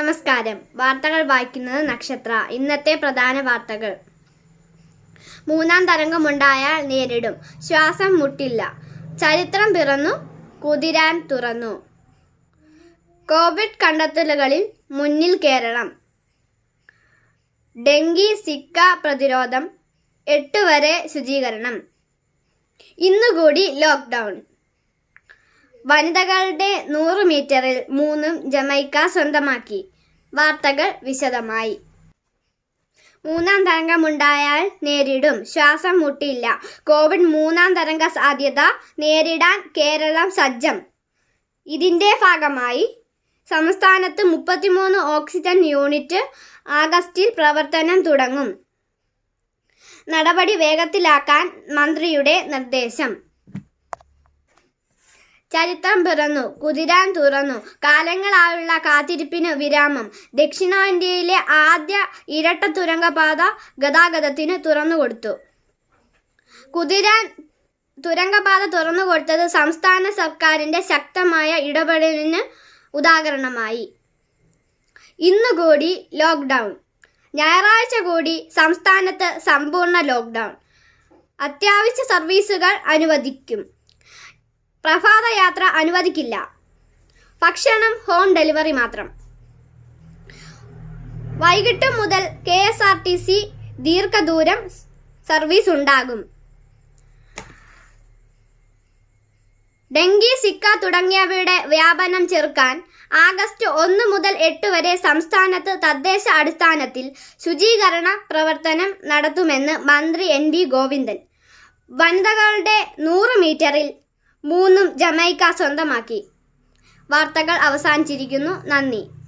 നമസ്കാരം. വാർത്തകൾ വായിക്കുന്നത് നക്ഷത്ര. ഇന്നത്തെ പ്രധാന വാർത്തകൾ. മൂന്നാം തരംഗമുണ്ടായാൽ നേരിടും. ശ്വാസം മുട്ടില്ല. ചരിത്രം പിറന്നു. കുതിരാൻ തുറന്നു. കോവിഡ് കണ്ടെത്തലുകളിൽ മുന്നിൽ കേരളം. ഡെങ്കി സിക്ക പ്രതിരോധം. എട്ട് വരെ ശുചീകരണം. ഇന്നുകൂടി ലോക്ക്ഡൗൺ. വനിതകളുടെ നൂറ് മീറ്ററിൽ മൂന്നും ജമൈക്ക സ്വന്തമാക്കി. വാർത്തകൾ വിശദമായി. മൂന്നാം തരംഗമുണ്ടായാൽ നേരിടും. ശ്വാസം മുട്ടില്ല. കോവിഡ് മൂന്നാം തരംഗ സാധ്യത നേരിടാൻ കേരളം സജ്ജം. ഇതിന്റെ ഭാഗമായി സംസ്ഥാനത്ത് മുപ്പത്തിമൂന്ന് ഓക്സിജൻ യൂണിറ്റ് ആഗസ്റ്റിൽ പ്രവർത്തനം തുടങ്ങും. നടപടി വേഗത്തിലാക്കാൻ മന്ത്രിയുടെ നിർദ്ദേശം. ചരിത്രം പിറന്നു കുതിരാൻ തുറന്നു കാലങ്ങളായുള്ള കാത്തിരിപ്പിന് വിരാമം. ദക്ഷിണേന്ത്യയിലെ ആദ്യ ഇരട്ട തുരങ്കപാത ഗതാഗതത്തിന് തുറന്നുകൊടുത്തു കുതിരാൻ തുരങ്കപാത തുറന്നുകൊടുത്തത് സംസ്ഥാന സർക്കാരിന്റെ ശക്തമായ ഇടപെടലിന് ഉദാഹരണമായി. ഇന്നുകൂടി ലോക്ക്ഡൗൺ. ഞായറാഴ്ച കൂടി സംസ്ഥാനത്ത് സമ്പൂർണ ലോക്ക്ഡൗൺ. അത്യാവശ്യ സർവീസുകൾ അനുവദിക്കും. പ്രഭാതയാത്ര അനുവദിക്കില്ല. ഭക്ഷണം ഹോം ഡെലിവറി മാത്രം. വൈകിട്ട് മുതൽ K S R T C ദീർഘദൂരം service ഉണ്ടാകും. ഡെങ്കി സിക്ക തുടങ്ങിയവയുടെ വ്യാപനം ചെറുക്കാൻ ആഗസ്റ്റ് ഒന്ന് മുതൽ എട്ട് വരെ സംസ്ഥാനത്ത് തദ്ദേശ അടിസ്ഥാനത്തിൽ ശുചീകരണ പ്രവർത്തനം നടത്തുമെന്ന് മന്ത്രി എൻ വി ഗോവിന്ദൻ. വനിതകളുടെ നൂറ് മീറ്ററിൽ മൂന്നും ജമൈക്ക സ്വന്തമാക്കി. വാർത്തകൾ അവസാനിച്ചിരിക്കുന്നു. നന്ദി.